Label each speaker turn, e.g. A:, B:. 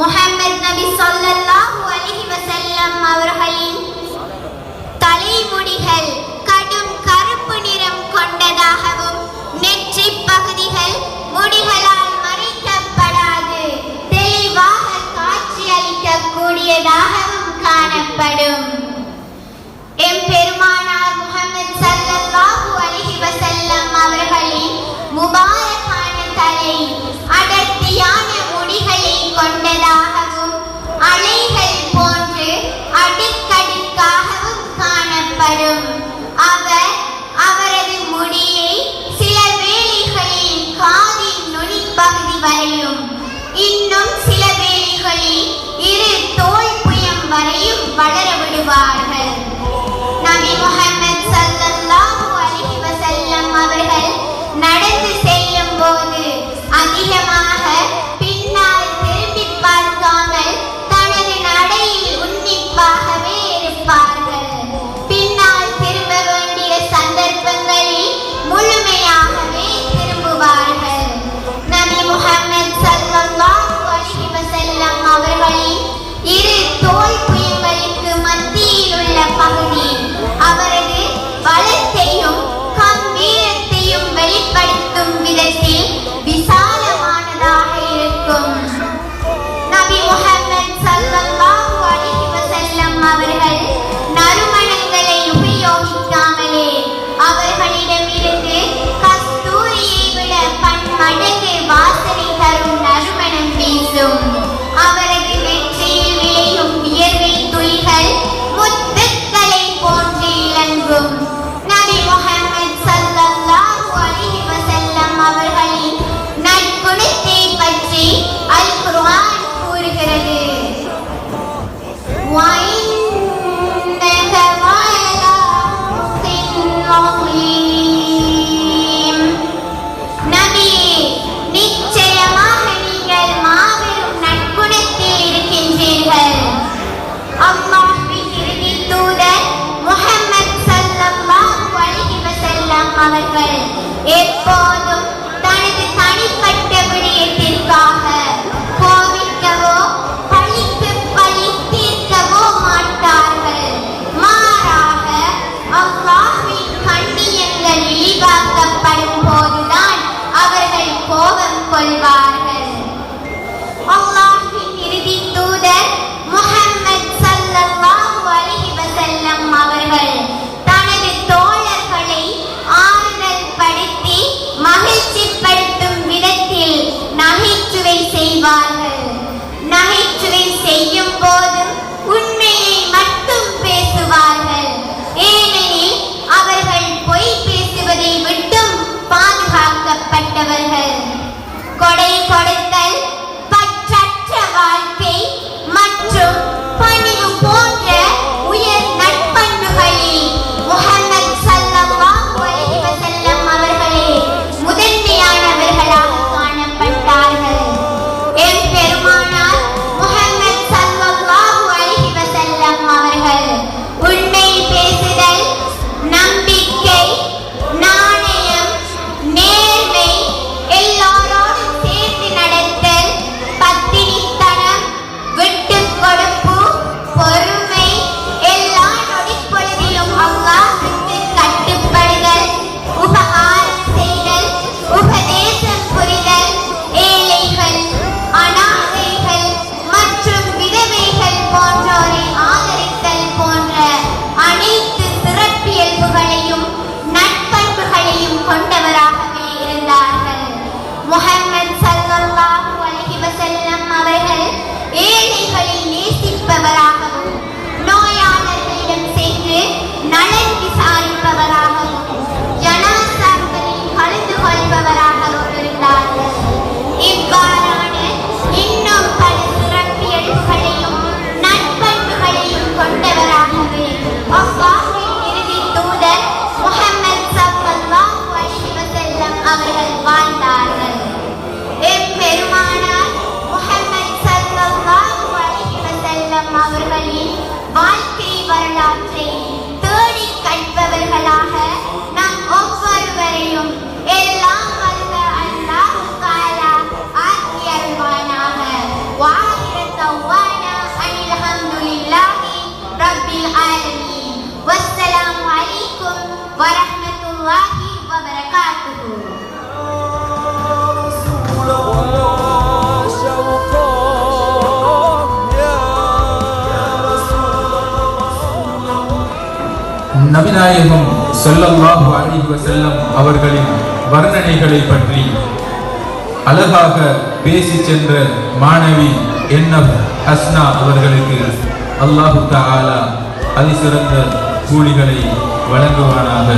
A: முகமது நபி சொல்லல்லாஹு அலிஹி வசல்லம் அவர்களின் தலைமுடிகள் கடும் கருப்பு நிறம் கொண்டதாகவும் நெற்றி பகுதிகள் முடிகளால் மறைக்கப்படாது. தெளிவாக காட்சியளிக்கக்கூடியதாகவும் காணப்படும். ورحمة الله وبركاته
B: شوقا يا
C: நபிநாயகம் ஸல்லல்லாஹு அலைஹி வஸல்லம் அவர்களின் வர்ணனைகளை பற்றி அழகாக பேசி சென்ற மாணவி என்எஃப் ஹஸ்னா அவர்களுக்கு அல்லாஹு தஆலா அதிசிறந்த கூலிகளை வழங்குவானாக